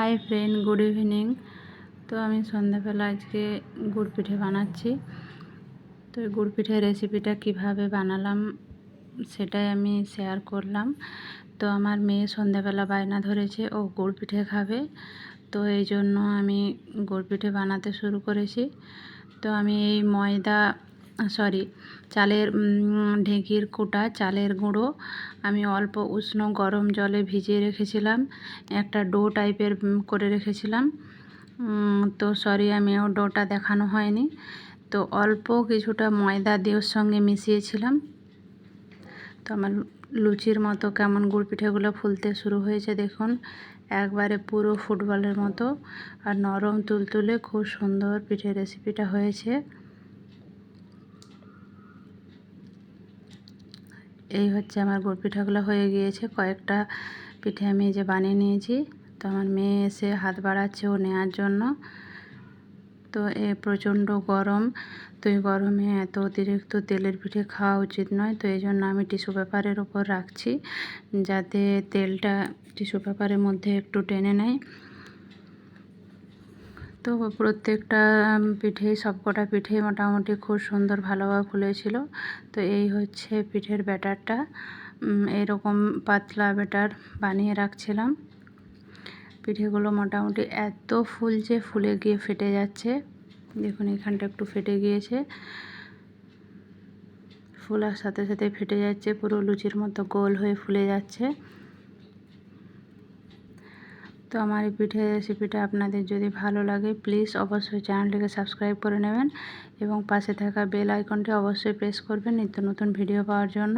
Hi friend good evening তো আমি সন্ধ্যাবেলা আজকে গুড় পিঠে বানাচ্ছি। তো গুড় পিঠের রেসিপিটা কীভাবে বানালাম সেটাই আমি শেয়ার করলাম। তো আমার মেয়ে সন্ধ্যাবেলা বায়না ধরেছে, ও গুড় পিঠে খাবে। তো এই জন্য আমি গুড় পিঠে বানাতে শুরু করেছি। তো আমি এই ময়দা সরি চালের ঢেঁকির কুটা, চালের গুঁড়ো। আমি অল্প উষ্ণ গরম জলে ভিজিয়ে রেখেছিলাম, একটা ডো টাইপের করে রেখেছিলাম। তো সরি আমি ও ডোটা দেখানো হয়নি। তো অল্প কিছুটা ময়দা দিয়ে সঙ্গে মিশিয়েছিলাম। তো আমার লুচির মতো কেমন গুড় পিঠেগুলো ফুলতে শুরু হয়েছে, দেখুন। একবারে পুরো ফুটবলের মতো। আর নরম তুলতুলে খুব সুন্দর পিঠের রেসিপিটা হয়েছে। এই হচ্ছে আমার গুড় পিঠাগুলো হয়ে গিয়েছে। কয়েকটা পিঠে আমি যে বানিয়ে নিয়েছি। তো আমার মেয়ে এসে হাত বাড়াচ্ছে ও নেওয়ার জন্য। তো এ প্রচণ্ড গরম। তো এই গরমে এত অতিরিক্ত তেলের পিঠে খাওয়া উচিত নয়। তো এই জন্য আমি টিস্যু পেপারের উপর রাখছি। যাতে তেলটা টিস্যু পেপারের মধ্যে একটু টেনে নেয়। তো প্রত্যেকটা পিঠেই সবকটা পিঠে মোটামুটি খুব সুন্দর ভালোভাবে ফুলেছিল। তো এই হচ্ছে পিঠের ব্যাটারটা। এরকম পাতলা ব্যাটার বানিয়ে রাখছিলাম। পিঠেগুলো মোটামুটি এত ফুলছে ফুলে গিয়ে ফেটে যাচ্ছে। দেখুন, এখানটা একটু ফেটে গিয়েছে। ফুলার সাথে সাথে ফেটে যাচ্ছে, পুরো লুচির মতো গোল হয়ে ফুলে যাচ্ছে। তো আমার এই পিঠে রেসিপিটা আপনাদের যদি ভালো লাগে প্লিজ অবশ্যই চ্যানেলটিকে সাবস্ক্রাইব করে নেবেন এবং পাশে থাকা বেল আইকনটি অবশ্যই প্রেস করবেন নিত্য নতুন ভিডিও পাওয়ার জন্য।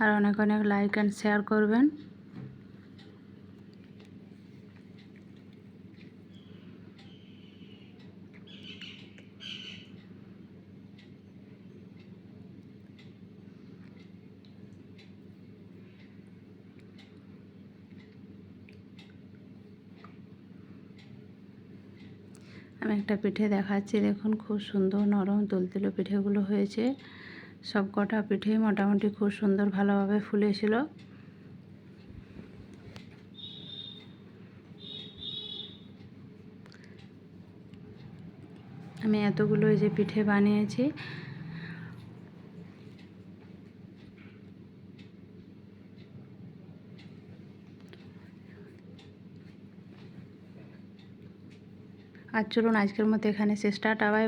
আর অনেক অনেক লাইক অ্যান্ড শেয়ার করবেন। আমি একটা পিঠে দেখাচ্ছি। দেখুন, খুব সুন্দর নরম তুলতুলো পিঠেগুলো হয়েছে। সব কটা পিঠে মোটামুটি খুব সুন্দর ভালোভাবে ফুলেছিল। আমি এতগুলো এই যে পিঠে বানিয়েছি। আর চলুন আজকের মতো এখানে শেষ। Tata bye